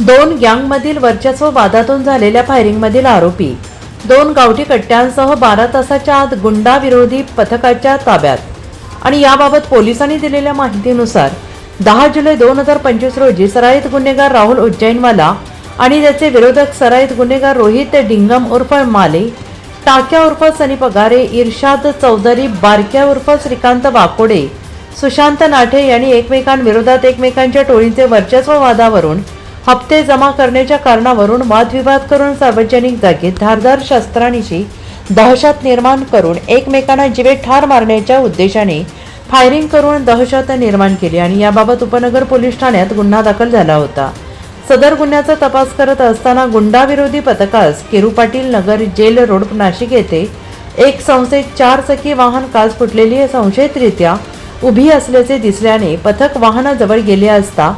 दोन गँगमधील वर्चस्व वादातून झालेल्या फायरिंगमधील आरोपी. दोन गावठी कट्ट्यांसह बारा तासाच्या आत गुंडाविरोधी पथकाच्या ताब्यात. आणि याबाबत पोलिसांनी दिलेल्या माहितीनुसार दहा जुलै दोन हजार पंचवीस रोजी सराईत गुन्हेगार राहुल उज्जैनवाला आणि त्याचे विरोधक सराईत गुन्हेगार रोहित डिंगम उर्फ माले टाक्या उर्फ सनी पगारे इर्शाद चौधरी बारक्या उर्फ श्रीकांत वाकोडे सुशांत नाठे यांनी एकमेकांविरोधात एकमेकांच्या टोळींचे वर्चस्व वादावरून हप्ते जमा करण्याच्या कारणावरून वादविवाद करून सार्वजनिक जागेत धारदार शस्त्रांनिशी दहशत निर्माण करून एकमेकांना जिवे ठार मारण्याच्या उद्देशाने फायरिंग करून दहशत निर्माण केली आणि याबाबत उपनगर पोलीस ठाण्यात गुन्हा दाखल झाला होता. सदर गुन्ह्याचा तपास करत असताना गुंडाविरोधी पथकास केरू पाटील नगर जेल रोड नाशिक येथे एक संस्थेत चार चाकी वाहन काच फुटलेली संशयितरित्या उभी असल्याचे दिसल्याने पथक वाहनाजवळ गेले असता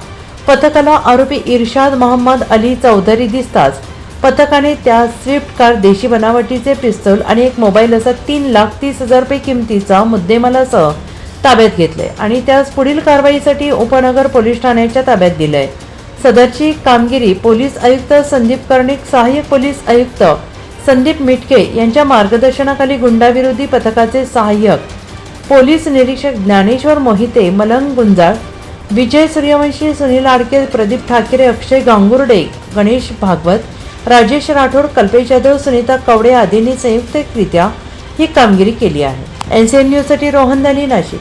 पथकाला आरोपी इर्शाद मोहम्मद अली चौधरी दिसताच. पथकाने त्या स्विफ्ट कार देशी बनावटीचे पिस्तूल आणि एक मोबाईल असा तीन लाख तीस हजार रुपये किमतीचा मुद्देमालासह ताब्यात घेतले आणि त्यास पुढील कारवाईसाठी उपनगर पोलीस ठाण्याच्या ताब्यात दिलंय. सदरची कामगिरी पोलीस आयुक्त संदीप कर्णिक सहाय्यक पोलीस आयुक्त संदीप मिटके यांच्या मार्गदर्शनाखाली गुंडाविरोधी पथकाचे सहाय्यक पोलीस निरीक्षक ज्ञानेश्वर मोहिते मलंग गुंजाळ विजय सूर्यवंशी सुनील आडके प्रदीप ठाकरे अक्षय गांगुर्डे गणेश भागवत राजेश राठोड कल्पेश जाधव सुनीता कवडे आदींनी संयुक्तरित्या ही कामगिरी केली आहे. एन सी एन न्यूजसाठी रोहन दानी नाशिक.